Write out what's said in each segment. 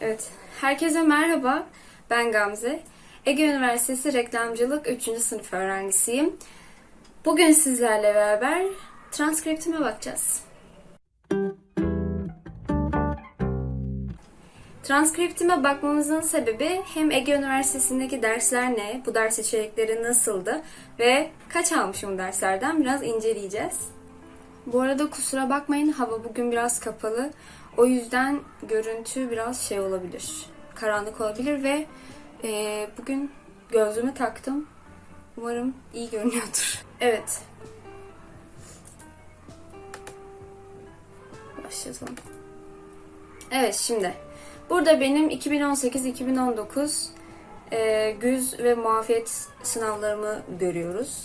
Evet, herkese merhaba. Ben Gamze. Ege Üniversitesi Reklamcılık 3. sınıf öğrencisiyim. Bugün sizlerle beraber transkriptime bakacağız. Transkriptime bakmamızın sebebi hem Ege Üniversitesi'ndeki dersler ne, bu ders içerikleri nasıldı ve kaç almışım derslerden biraz inceleyeceğiz. Bu arada kusura bakmayın hava bugün biraz kapalı. O yüzden görüntü biraz şey olabilir. Karanlık olabilir ve e, bugün gözlüğümü taktım. Umarım iyi görünüyordur. Evet. Başlayalım. Evet şimdi. Burada benim 2018-2019 e, güz ve muafiyet sınavlarımı görüyoruz.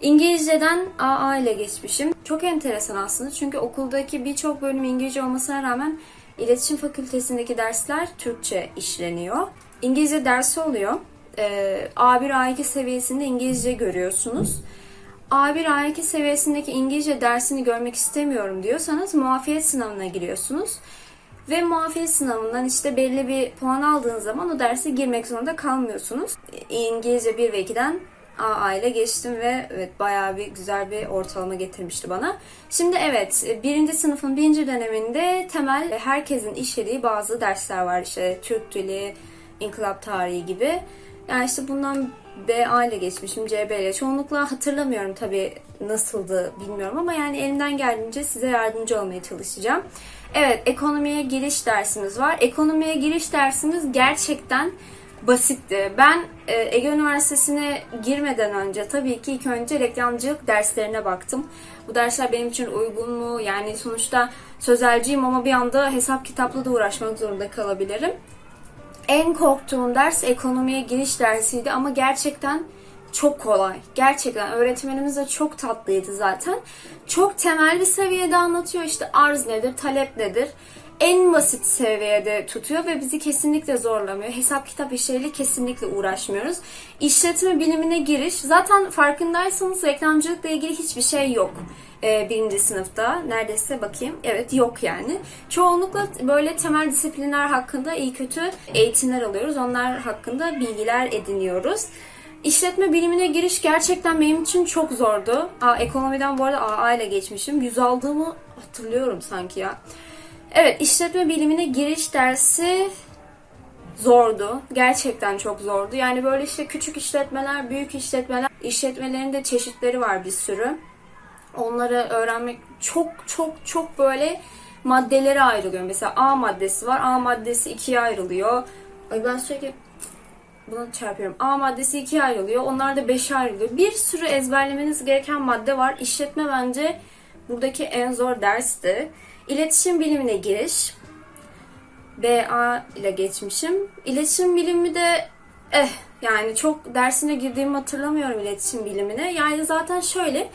İngilizceden AA ile geçmişim. Çok enteresan aslında çünkü okuldaki birçok bölüm İngilizce olmasına rağmen iletişim fakültesindeki dersler Türkçe işleniyor. İngilizce dersi oluyor. Ee, A1, A2 seviyesinde İngilizce görüyorsunuz. A1, A2 seviyesindeki İngilizce dersini görmek istemiyorum diyorsanız muafiyet sınavına giriyorsunuz. Ve muafiyet sınavından işte belli bir puan aldığınız zaman o derse girmek zorunda kalmıyorsunuz. İngilizce 1 ve 2'den AA ile geçtim ve evet bayağı bir güzel bir ortalama getirmişti bana. Şimdi evet birinci sınıfın birinci döneminde temel herkesin işlediği bazı dersler var. İşte Türk dili, inkılap tarihi gibi. Yani işte bundan BA ile geçmişim, CB ile. Çoğunlukla hatırlamıyorum tabii nasıldı bilmiyorum ama yani elimden geldiğince size yardımcı olmaya çalışacağım. Evet, ekonomiye giriş dersimiz var. Ekonomiye giriş dersimiz gerçekten basitti. Ben e, Ege Üniversitesi'ne girmeden önce tabii ki ilk önce reklamcılık derslerine baktım. Bu dersler benim için uygun mu? Yani sonuçta sözelciyim ama bir anda hesap kitapla da uğraşmak zorunda kalabilirim. En korktuğum ders ekonomiye giriş dersiydi ama gerçekten çok kolay. Gerçekten öğretmenimiz de çok tatlıydı zaten. Çok temel bir seviyede anlatıyor. İşte arz nedir, talep nedir en basit seviyede tutuyor ve bizi kesinlikle zorlamıyor. Hesap kitap işleriyle kesinlikle uğraşmıyoruz. İşletme bilimine giriş. Zaten farkındaysanız reklamcılıkla ilgili hiçbir şey yok. Ee, birinci sınıfta. Neredeyse bakayım. Evet yok yani. Çoğunlukla böyle temel disiplinler hakkında iyi kötü eğitimler alıyoruz. Onlar hakkında bilgiler ediniyoruz. İşletme bilimine giriş gerçekten benim için çok zordu. Aa, ekonomiden bu arada AA ile geçmişim. Yüz aldığımı hatırlıyorum sanki ya. Evet, işletme bilimine giriş dersi zordu. Gerçekten çok zordu. Yani böyle işte küçük işletmeler, büyük işletmeler, işletmelerin de çeşitleri var bir sürü. Onları öğrenmek çok çok çok böyle maddelere ayrılıyor. Mesela A maddesi var. A maddesi ikiye ayrılıyor. Ay ben sürekli buna çarpıyorum. A maddesi ikiye ayrılıyor. Onlar da beşe ayrılıyor. Bir sürü ezberlemeniz gereken madde var. İşletme bence buradaki en zor dersti. İletişim bilimine giriş. BA ile geçmişim. İletişim bilimi de eh yani çok dersine girdiğimi hatırlamıyorum iletişim bilimine. Yani zaten şöyle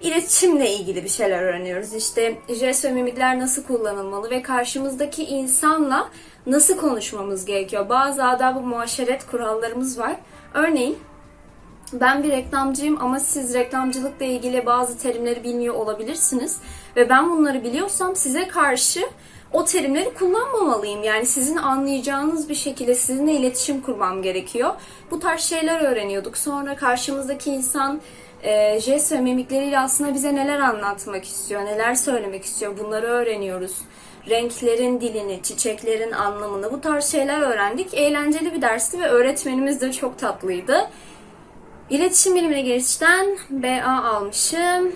iletişimle ilgili bir şeyler öğreniyoruz. İşte jest ve mimikler nasıl kullanılmalı ve karşımızdaki insanla nasıl konuşmamız gerekiyor. Bazı adab-ı muaşeret kurallarımız var. Örneğin ben bir reklamcıyım ama siz reklamcılıkla ilgili bazı terimleri bilmiyor olabilirsiniz. Ve ben bunları biliyorsam size karşı o terimleri kullanmamalıyım. Yani sizin anlayacağınız bir şekilde sizinle iletişim kurmam gerekiyor. Bu tarz şeyler öğreniyorduk. Sonra karşımızdaki insan e, jest ve mimikleriyle aslında bize neler anlatmak istiyor, neler söylemek istiyor bunları öğreniyoruz. Renklerin dilini, çiçeklerin anlamını bu tarz şeyler öğrendik. Eğlenceli bir dersti ve öğretmenimiz de çok tatlıydı. İletişim bilimine girişten BA almışım.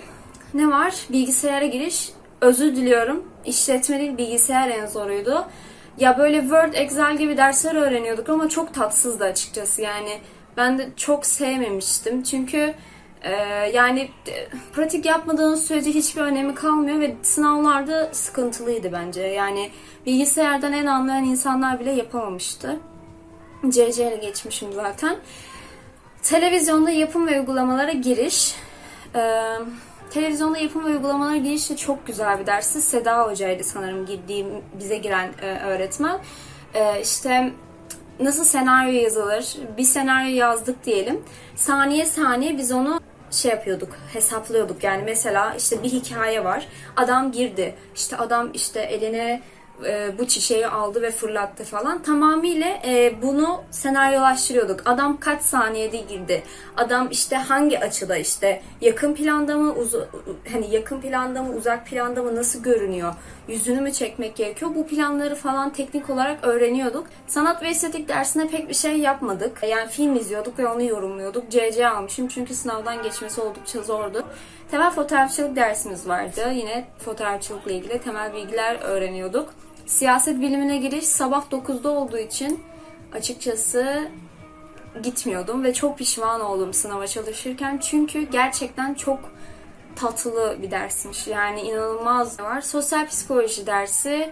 Ne var? Bilgisayara giriş. Özür diliyorum. İşletme değil bilgisayar en zoruydu. Ya böyle Word, Excel gibi dersler öğreniyorduk ama çok tatsızdı açıkçası. Yani ben de çok sevmemiştim. Çünkü e, yani e, pratik yapmadığınız sürece hiçbir önemi kalmıyor ve sınavlarda sıkıntılıydı bence. Yani bilgisayardan en anlayan insanlar bile yapamamıştı. CC geçmişim zaten. Televizyonda yapım ve uygulamalara giriş. Ee, televizyonda yapım ve uygulamalara giriş de çok güzel bir dersi. Seda Hoca'ydı sanırım girdiğim, bize giren e, öğretmen. Ee, işte nasıl senaryo yazılır? Bir senaryo yazdık diyelim. Saniye saniye biz onu şey yapıyorduk, hesaplıyorduk. Yani mesela işte bir hikaye var. Adam girdi. İşte adam işte eline e, bu çiçeği aldı ve fırlattı falan. Tamamıyla e, bunu senaryolaştırıyorduk. Adam kaç saniyede girdi? Adam işte hangi açıda işte yakın planda mı uzu, hani yakın planda mı uzak planda mı nasıl görünüyor? Yüzünü mü çekmek gerekiyor? Bu planları falan teknik olarak öğreniyorduk. Sanat ve estetik dersine pek bir şey yapmadık. Yani film izliyorduk ve onu yorumluyorduk. CC almışım çünkü sınavdan geçmesi oldukça zordu. Temel fotoğrafçılık dersimiz vardı. Yine fotoğrafçılıkla ilgili temel bilgiler öğreniyorduk. Siyaset bilimine giriş sabah 9'da olduğu için açıkçası gitmiyordum ve çok pişman oldum sınava çalışırken çünkü gerçekten çok tatlı bir dersmiş. Yani inanılmaz var. Sosyal psikoloji dersi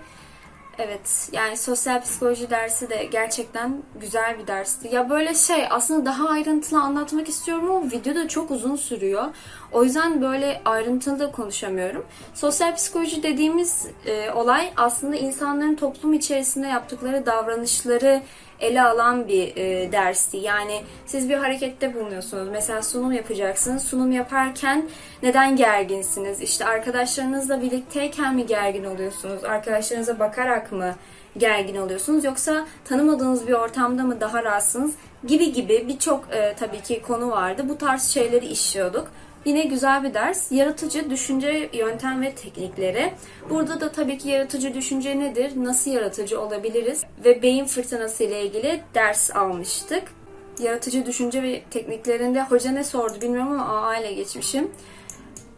Evet yani sosyal psikoloji dersi de gerçekten güzel bir dersti. Ya böyle şey aslında daha ayrıntılı anlatmak istiyorum ama video da çok uzun sürüyor. O yüzden böyle ayrıntılı da konuşamıyorum. Sosyal psikoloji dediğimiz e, olay aslında insanların toplum içerisinde yaptıkları davranışları ele alan bir e, dersti. Yani siz bir harekette bulunuyorsunuz. Mesela sunum yapacaksınız. Sunum yaparken neden gerginsiniz? İşte arkadaşlarınızla birlikteyken mi gergin oluyorsunuz? Arkadaşlarınıza bakarak mı gergin oluyorsunuz? Yoksa tanımadığınız bir ortamda mı daha rahatsınız? Gibi gibi birçok e, tabii ki konu vardı. Bu tarz şeyleri işliyorduk. Yine güzel bir ders. Yaratıcı düşünce yöntem ve teknikleri. Burada da tabii ki yaratıcı düşünce nedir? Nasıl yaratıcı olabiliriz? Ve beyin fırtınası ile ilgili ders almıştık. Yaratıcı düşünce ve tekniklerinde hoca ne sordu bilmiyorum ama AA ile geçmişim.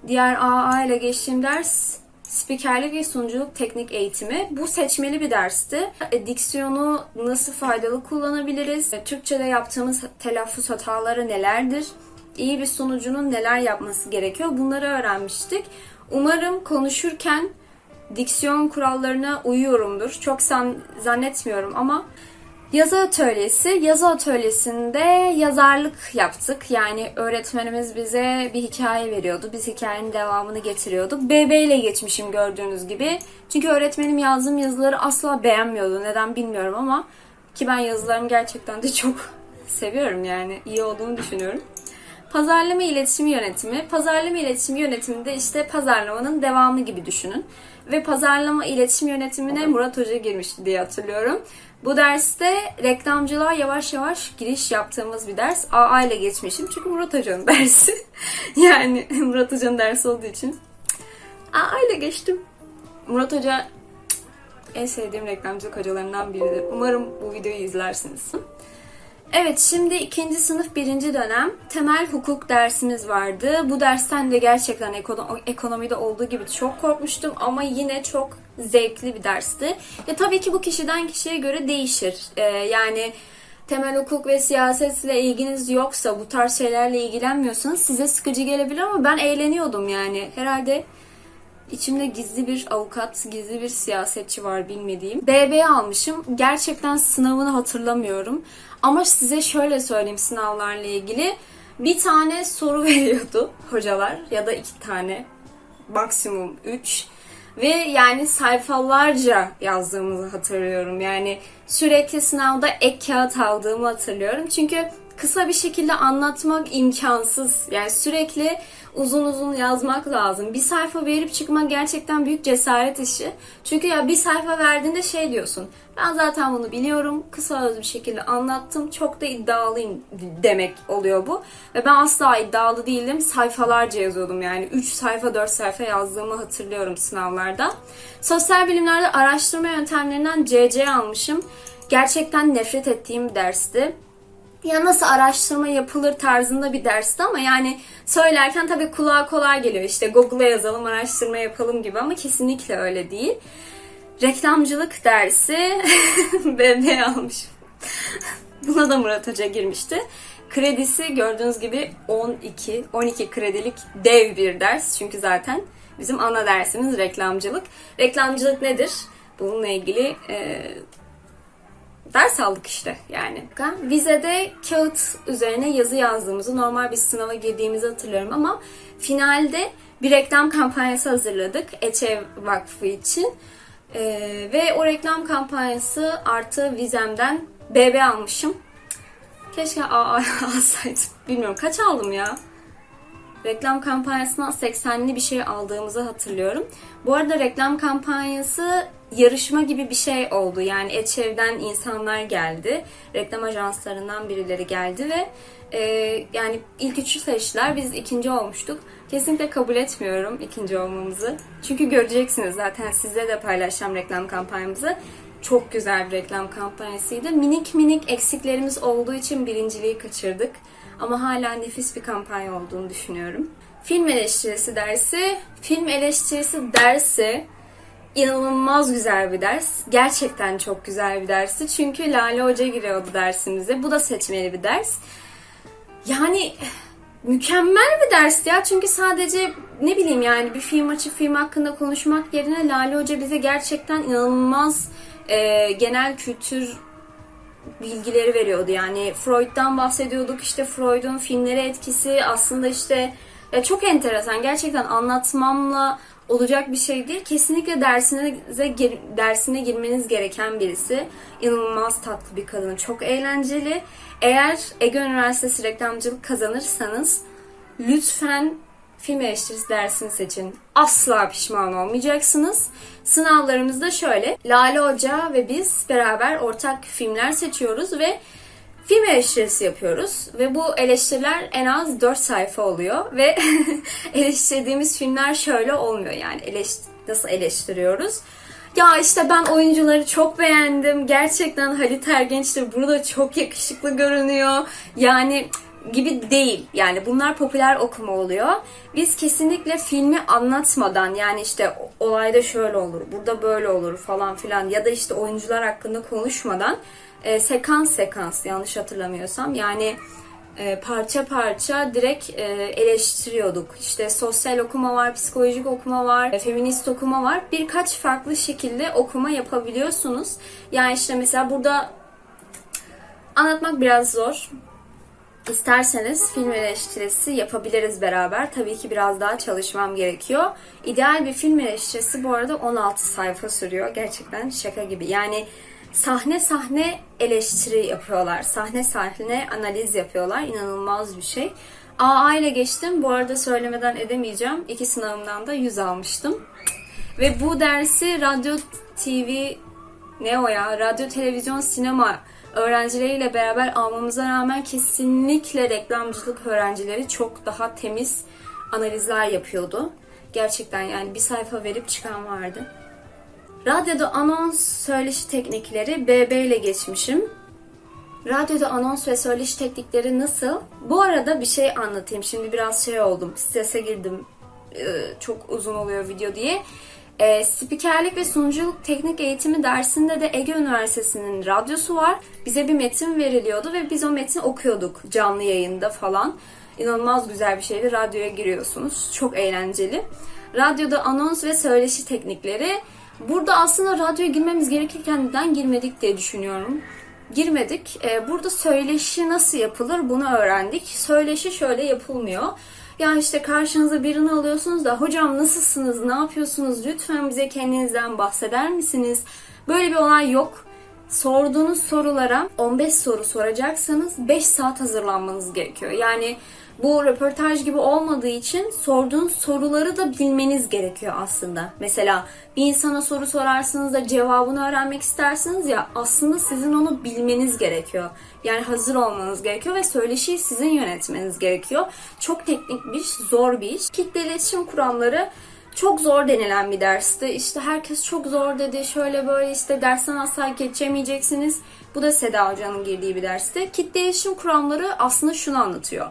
Diğer AA ile geçtiğim ders spikerlik ve sunuculuk teknik eğitimi. Bu seçmeli bir dersti. E, Diksiyonu nasıl faydalı kullanabiliriz? E, Türkçe'de yaptığımız telaffuz hataları nelerdir? İyi bir sunucunun neler yapması gerekiyor bunları öğrenmiştik. Umarım konuşurken diksiyon kurallarına uyuyorumdur. Çok san, zannetmiyorum ama yazı atölyesi. Yazı atölyesinde yazarlık yaptık. Yani öğretmenimiz bize bir hikaye veriyordu. Biz hikayenin devamını getiriyorduk. BB ile geçmişim gördüğünüz gibi. Çünkü öğretmenim yazdığım yazıları asla beğenmiyordu. Neden bilmiyorum ama ki ben yazılarımı gerçekten de çok seviyorum yani. iyi olduğunu düşünüyorum. Pazarlama iletişimi yönetimi. Pazarlama iletişimi yönetiminde işte pazarlamanın devamı gibi düşünün. Ve pazarlama iletişim yönetimine Murat Hoca girmişti diye hatırlıyorum. Bu derste reklamcılığa yavaş yavaş giriş yaptığımız bir ders. AA ile geçmişim çünkü Murat Hoca'nın dersi. yani Murat Hoca'nın dersi olduğu için AA ile geçtim. Murat Hoca en sevdiğim reklamcılık hocalarından biridir. Umarım bu videoyu izlersiniz. Evet şimdi ikinci sınıf birinci dönem temel hukuk dersimiz vardı. Bu dersten de gerçekten ekono- ekonomide olduğu gibi çok korkmuştum ama yine çok zevkli bir dersti. Ve tabii ki bu kişiden kişiye göre değişir. Ee, yani temel hukuk ve siyasetle ilginiz yoksa, bu tarz şeylerle ilgilenmiyorsanız size sıkıcı gelebilir ama ben eğleniyordum yani. Herhalde İçimde gizli bir avukat, gizli bir siyasetçi var bilmediğim. BB almışım. Gerçekten sınavını hatırlamıyorum. Ama size şöyle söyleyeyim sınavlarla ilgili. Bir tane soru veriyordu hocalar ya da iki tane. Maksimum üç. Ve yani sayfalarca yazdığımızı hatırlıyorum. Yani sürekli sınavda ek kağıt aldığımı hatırlıyorum. Çünkü kısa bir şekilde anlatmak imkansız. Yani sürekli uzun uzun yazmak lazım. Bir sayfa verip çıkmak gerçekten büyük cesaret işi. Çünkü ya bir sayfa verdiğinde şey diyorsun. Ben zaten bunu biliyorum. Kısa öz bir şekilde anlattım. Çok da iddialıyım demek oluyor bu. Ve ben asla iddialı değildim. Sayfalarca yazıyordum yani. 3 sayfa 4 sayfa yazdığımı hatırlıyorum sınavlarda. Sosyal bilimlerde araştırma yöntemlerinden CC almışım. Gerçekten nefret ettiğim dersti ya nasıl araştırma yapılır tarzında bir dersti ama yani söylerken tabii kulağa kolay geliyor. İşte Google'a yazalım, araştırma yapalım gibi ama kesinlikle öyle değil. Reklamcılık dersi BB almışım. Buna da Murat Hoca girmişti. Kredisi gördüğünüz gibi 12, 12 kredilik dev bir ders. Çünkü zaten bizim ana dersimiz reklamcılık. Reklamcılık nedir? Bununla ilgili e, ders aldık işte yani. Vizede kağıt üzerine yazı yazdığımızı, normal bir sınava girdiğimizi hatırlıyorum ama finalde bir reklam kampanyası hazırladık Eçev Vakfı için. Ee, ve o reklam kampanyası artı vizemden BB almışım. Keşke AA alsaydım. Bilmiyorum kaç aldım ya. Reklam kampanyasından 80'li bir şey aldığımızı hatırlıyorum. Bu arada reklam kampanyası yarışma gibi bir şey oldu. Yani Etçev'den insanlar geldi. Reklam ajanslarından birileri geldi ve e, yani ilk üçü seçtiler. Biz ikinci olmuştuk. Kesinlikle kabul etmiyorum ikinci olmamızı. Çünkü göreceksiniz zaten sizle de paylaşacağım reklam kampanyamızı. Çok güzel bir reklam kampanyasıydı. Minik minik eksiklerimiz olduğu için birinciliği kaçırdık. Ama hala nefis bir kampanya olduğunu düşünüyorum. Film eleştirisi dersi, film eleştirisi dersi inanılmaz güzel bir ders. Gerçekten çok güzel bir dersti. Çünkü Lale Hoca giriyordu dersimize. Bu da seçmeli bir ders. Yani mükemmel bir dersti ya. Çünkü sadece ne bileyim yani bir film açıp film hakkında konuşmak yerine Lale Hoca bize gerçekten inanılmaz e, genel kültür bilgileri veriyordu. Yani Freud'dan bahsediyorduk. İşte Freud'un filmlere etkisi aslında işte ya çok enteresan. Gerçekten anlatmamla olacak bir şey değil. Kesinlikle dersinize gir- dersine girmeniz gereken birisi. İnanılmaz tatlı bir kadın. Çok eğlenceli. Eğer Ege Üniversitesi reklamcılık kazanırsanız lütfen film eleştirisi dersini seçin. Asla pişman olmayacaksınız. Sınavlarımız da şöyle. Lale Hoca ve biz beraber ortak filmler seçiyoruz ve film eleştirisi yapıyoruz. Ve bu eleştiriler en az 4 sayfa oluyor. Ve eleştirdiğimiz filmler şöyle olmuyor yani. Eleşt nasıl eleştiriyoruz? Ya işte ben oyuncuları çok beğendim. Gerçekten Halit Ergenç de burada çok yakışıklı görünüyor. Yani gibi değil. Yani bunlar popüler okuma oluyor. Biz kesinlikle filmi anlatmadan yani işte olayda şöyle olur, burada böyle olur falan filan ya da işte oyuncular hakkında konuşmadan e, sekans sekans yanlış hatırlamıyorsam yani e, parça parça direkt e, eleştiriyorduk. İşte sosyal okuma var, psikolojik okuma var, e, feminist okuma var. Birkaç farklı şekilde okuma yapabiliyorsunuz. Yani işte mesela burada anlatmak biraz zor. İsterseniz film eleştirisi yapabiliriz beraber. Tabii ki biraz daha çalışmam gerekiyor. İdeal bir film eleştirisi bu arada 16 sayfa sürüyor. Gerçekten şaka gibi. Yani sahne sahne eleştiri yapıyorlar. Sahne sahne analiz yapıyorlar. İnanılmaz bir şey. AA ile geçtim. Bu arada söylemeden edemeyeceğim. İki sınavımdan da 100 almıştım. Ve bu dersi radyo, TV, ne o ya? Radyo, televizyon, sinema öğrencileriyle beraber almamıza rağmen kesinlikle reklamcılık öğrencileri çok daha temiz analizler yapıyordu. Gerçekten yani bir sayfa verip çıkan vardı. Radyoda anons söyleşi teknikleri BB ile geçmişim. Radyoda anons ve söyleşi teknikleri nasıl? Bu arada bir şey anlatayım. Şimdi biraz şey oldum. Strese girdim. Ee, çok uzun oluyor video diye. E, spikerlik ve sunuculuk teknik eğitimi dersinde de Ege Üniversitesi'nin radyosu var. Bize bir metin veriliyordu ve biz o metni okuyorduk canlı yayında falan. İnanılmaz güzel bir şeydi. Radyoya giriyorsunuz. Çok eğlenceli. Radyoda anons ve söyleşi teknikleri. Burada aslında radyoya girmemiz gerekirken neden girmedik diye düşünüyorum. Girmedik. Ee, burada söyleşi nasıl yapılır bunu öğrendik. Söyleşi şöyle yapılmıyor. Ya işte karşınıza birini alıyorsunuz da hocam nasılsınız, ne yapıyorsunuz, lütfen bize kendinizden bahseder misiniz? Böyle bir olay yok. Sorduğunuz sorulara 15 soru soracaksanız 5 saat hazırlanmanız gerekiyor. Yani bu röportaj gibi olmadığı için sorduğunuz soruları da bilmeniz gerekiyor aslında. Mesela bir insana soru sorarsınız da cevabını öğrenmek istersiniz ya aslında sizin onu bilmeniz gerekiyor. Yani hazır olmanız gerekiyor ve söyleşiyi sizin yönetmeniz gerekiyor. Çok teknik bir iş, zor bir iş. Kitle iletişim kuramları çok zor denilen bir dersti. İşte herkes çok zor dedi. Şöyle böyle işte dersten asla geçemeyeceksiniz. Bu da Seda Hoca'nın girdiği bir dersti. Kitle iletişim kuramları aslında şunu anlatıyor.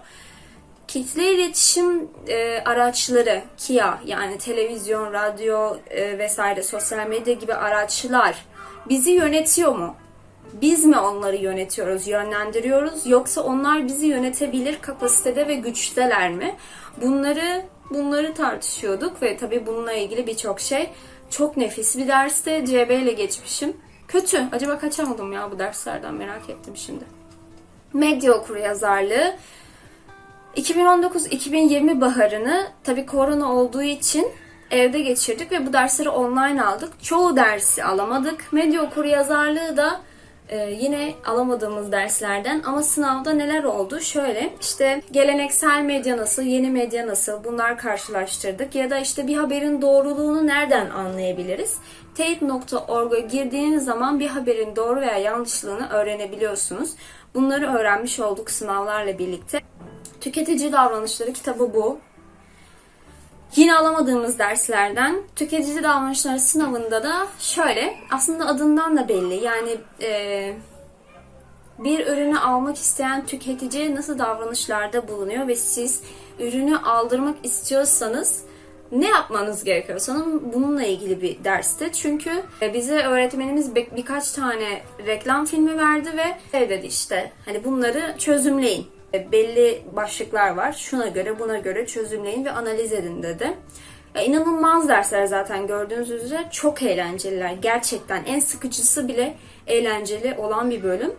Kitle iletişim e, araçları, KIA yani televizyon, radyo e, vesaire sosyal medya gibi araçlar bizi yönetiyor mu? Biz mi onları yönetiyoruz, yönlendiriyoruz yoksa onlar bizi yönetebilir kapasitede ve güçteler mi? Bunları bunları tartışıyorduk ve tabii bununla ilgili birçok şey çok nefis bir derste CB ile geçmişim. Kötü. Acaba kaç aldım ya bu derslerden merak ettim şimdi. Medya okur yazarlığı 2019-2020 baharını tabii korona olduğu için evde geçirdik ve bu dersleri online aldık. Çoğu dersi alamadık. Medya okur yazarlığı da e, yine alamadığımız derslerden ama sınavda neler oldu? Şöyle işte geleneksel medya nasıl, yeni medya nasıl bunlar karşılaştırdık ya da işte bir haberin doğruluğunu nereden anlayabiliriz? Teyit.org'a girdiğiniz zaman bir haberin doğru veya yanlışlığını öğrenebiliyorsunuz. Bunları öğrenmiş olduk sınavlarla birlikte. Tüketici davranışları kitabı bu. Yine alamadığımız derslerden tüketici davranışları sınavında da şöyle aslında adından da belli yani e, bir ürünü almak isteyen tüketici nasıl davranışlarda bulunuyor ve siz ürünü aldırmak istiyorsanız ne yapmanız gerekiyor? Sanırım bununla ilgili bir dersti. Çünkü bize öğretmenimiz bir- birkaç tane reklam filmi verdi ve şey dedi işte hani bunları çözümleyin. E, Belli başlıklar var. Şuna göre buna göre çözümleyin ve analiz edin dedi. Ya inanılmaz dersler zaten gördüğünüz üzere çok eğlenceliler. Gerçekten en sıkıcısı bile eğlenceli olan bir bölüm.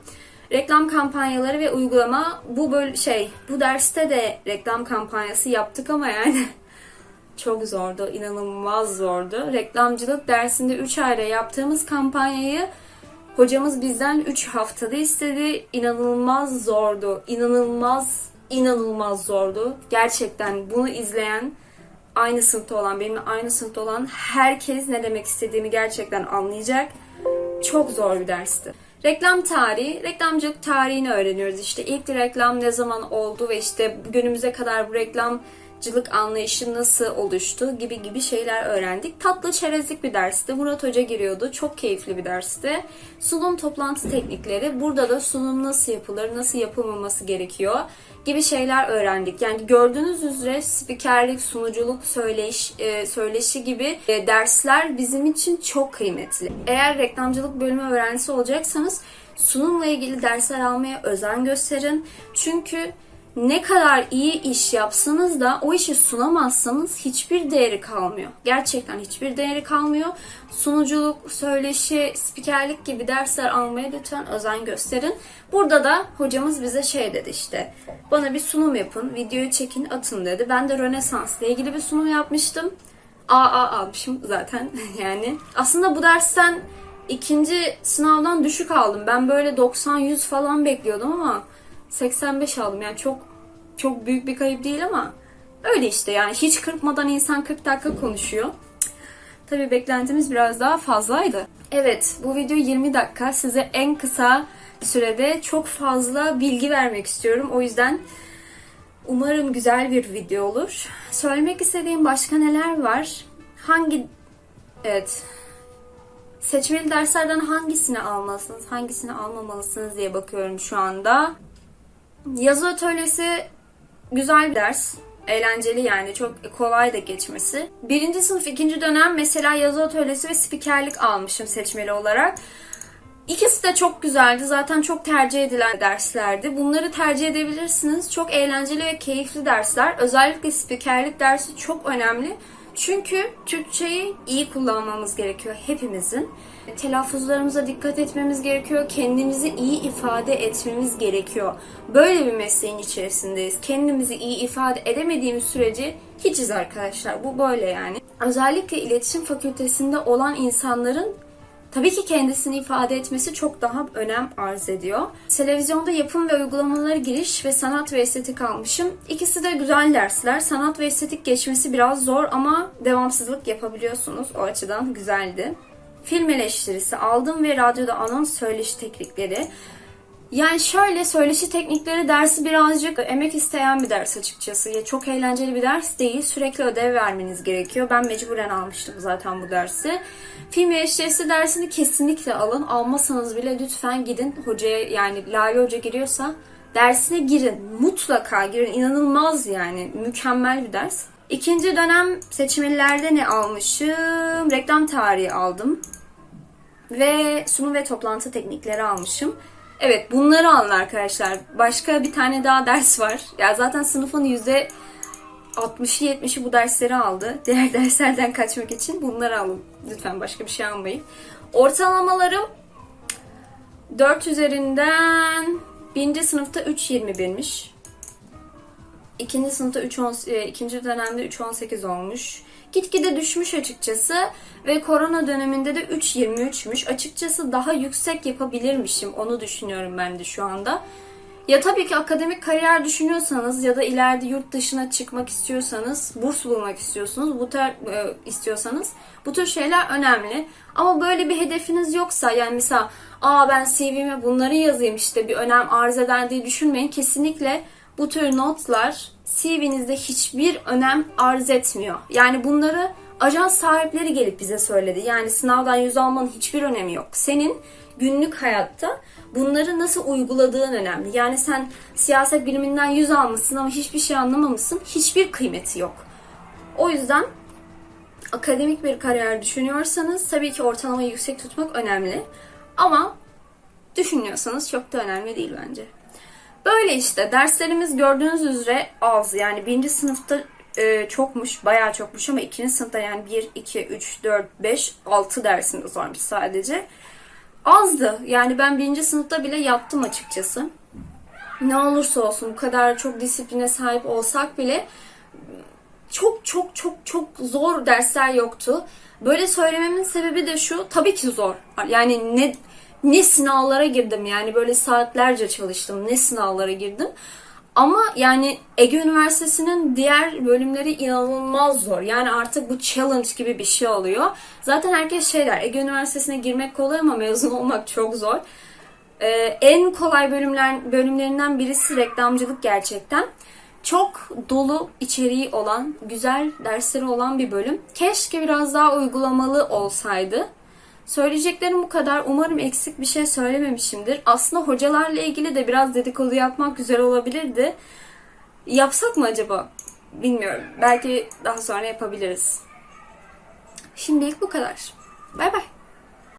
Reklam kampanyaları ve uygulama bu böl şey bu derste de reklam kampanyası yaptık ama yani çok zordu, inanılmaz zordu. Reklamcılık dersinde 3 ayda yaptığımız kampanyayı hocamız bizden 3 haftada istedi. İnanılmaz zordu. İnanılmaz, inanılmaz zordu. Gerçekten bunu izleyen aynı sınıfta olan, benimle aynı sınıfta olan herkes ne demek istediğimi gerçekten anlayacak. Çok zor bir dersti. Reklam tarihi, reklamcılık tarihini öğreniyoruz. İşte ilk reklam ne zaman oldu ve işte günümüze kadar bu reklamcılık anlayışı nasıl oluştu gibi gibi şeyler öğrendik. Tatlı çerezlik bir dersti. Murat Hoca giriyordu. Çok keyifli bir dersti. Sunum toplantı teknikleri. Burada da sunum nasıl yapılır, nasıl yapılmaması gerekiyor gibi şeyler öğrendik. Yani gördüğünüz üzere spikerlik, sunuculuk, söyleyiş, e, söyleşi gibi e, dersler bizim için çok kıymetli. Eğer reklamcılık bölümü öğrencisi olacaksanız sunumla ilgili dersler almaya özen gösterin. Çünkü ne kadar iyi iş yapsanız da o işi sunamazsanız hiçbir değeri kalmıyor. Gerçekten hiçbir değeri kalmıyor. Sunuculuk, söyleşi, spikerlik gibi dersler almaya lütfen özen gösterin. Burada da hocamız bize şey dedi işte. Bana bir sunum yapın, videoyu çekin, atın dedi. Ben de Rönesans'la ilgili bir sunum yapmıştım. AA almışım zaten yani. Aslında bu dersten ikinci sınavdan düşük aldım. Ben böyle 90-100 falan bekliyordum ama 85 aldım. Yani çok çok büyük bir kayıp değil ama öyle işte yani hiç kırpmadan insan 40 dakika konuşuyor. Tabii beklentimiz biraz daha fazlaydı. Evet, bu video 20 dakika. Size en kısa sürede çok fazla bilgi vermek istiyorum. O yüzden umarım güzel bir video olur. Söylemek istediğim başka neler var? Hangi evet seçmeli derslerden hangisini almalısınız, hangisini almamalısınız diye bakıyorum şu anda. Yazı atölyesi güzel bir ders. Eğlenceli yani çok kolay da geçmesi. Birinci sınıf ikinci dönem mesela yazı atölyesi ve spikerlik almışım seçmeli olarak. İkisi de çok güzeldi. Zaten çok tercih edilen derslerdi. Bunları tercih edebilirsiniz. Çok eğlenceli ve keyifli dersler. Özellikle spikerlik dersi çok önemli. Çünkü Türkçeyi iyi kullanmamız gerekiyor hepimizin. Telaffuzlarımıza dikkat etmemiz gerekiyor. Kendimizi iyi ifade etmemiz gerekiyor. Böyle bir mesleğin içerisindeyiz. Kendimizi iyi ifade edemediğimiz sürece hiçiz arkadaşlar. Bu böyle yani. Özellikle iletişim fakültesinde olan insanların Tabii ki kendisini ifade etmesi çok daha önem arz ediyor. Televizyonda yapım ve uygulamaları giriş ve sanat ve estetik almışım. İkisi de güzel dersler. Sanat ve estetik geçmesi biraz zor ama devamsızlık yapabiliyorsunuz. O açıdan güzeldi. Film eleştirisi aldım ve radyoda anons söyleşi teknikleri. Yani şöyle söyleşi teknikleri dersi birazcık emek isteyen bir ders açıkçası. Ya çok eğlenceli bir ders değil. Sürekli ödev vermeniz gerekiyor. Ben mecburen almıştım zaten bu dersi. Film eleştirisi dersini kesinlikle alın. Almasanız bile lütfen gidin hocaya yani Lale Hoca giriyorsa dersine girin. Mutlaka girin. İnanılmaz yani. Mükemmel bir ders. İkinci dönem seçmelilerde ne almışım? Reklam tarihi aldım. Ve sunum ve toplantı teknikleri almışım. Evet bunları alın arkadaşlar. Başka bir tane daha ders var. Ya zaten sınıfın yüzde 60'ı 70'i bu dersleri aldı. Diğer derslerden kaçmak için bunları alın. Lütfen başka bir şey almayın. Ortalamalarım 4 üzerinden birinci sınıfta 3.21'miş. İkinci sınıfta 3, e, ikinci dönemde 3.18 olmuş. Gitgide düşmüş açıkçası ve korona döneminde de 3.23'müş. Açıkçası daha yüksek yapabilirmişim. Onu düşünüyorum ben de şu anda. Ya tabii ki akademik kariyer düşünüyorsanız ya da ileride yurt dışına çıkmak istiyorsanız, burs bulmak istiyorsunuz, bu tür e, istiyorsanız bu tür şeyler önemli. Ama böyle bir hedefiniz yoksa yani mesela aa ben CV'me bunları yazayım işte bir önem arz eder diye düşünmeyin. Kesinlikle bu tür notlar CV'nizde hiçbir önem arz etmiyor. Yani bunları ajans sahipleri gelip bize söyledi. Yani sınavdan yüz almanın hiçbir önemi yok. Senin günlük hayatta bunları nasıl uyguladığın önemli. Yani sen siyaset biliminden yüz almışsın ama hiçbir şey anlamamışsın. Hiçbir kıymeti yok. O yüzden akademik bir kariyer düşünüyorsanız tabii ki ortalamayı yüksek tutmak önemli. Ama düşünüyorsanız çok da önemli değil bence. Böyle işte derslerimiz gördüğünüz üzere az. Yani birinci sınıfta e, çokmuş, bayağı çokmuş ama ikinci sınıfta yani 1, 2, 3, 4, 5, 6 dersimiz varmış sadece. Azdı. Yani ben birinci sınıfta bile yattım açıkçası. Ne olursa olsun bu kadar çok disipline sahip olsak bile çok çok çok çok zor dersler yoktu. Böyle söylememin sebebi de şu. Tabii ki zor. Yani ne ne sınavlara girdim yani böyle saatlerce çalıştım. Ne sınavlara girdim. Ama yani Ege Üniversitesi'nin diğer bölümleri inanılmaz zor. Yani artık bu challenge gibi bir şey oluyor. Zaten herkes şey der. Ege Üniversitesi'ne girmek kolay ama mezun olmak çok zor. Ee, en kolay bölümler bölümlerinden birisi reklamcılık gerçekten. Çok dolu içeriği olan, güzel dersleri olan bir bölüm. Keşke biraz daha uygulamalı olsaydı. Söyleyeceklerim bu kadar. Umarım eksik bir şey söylememişimdir. Aslında hocalarla ilgili de biraz dedikodu yapmak güzel olabilirdi. Yapsak mı acaba? Bilmiyorum. Belki daha sonra yapabiliriz. Şimdilik bu kadar. Bay bay.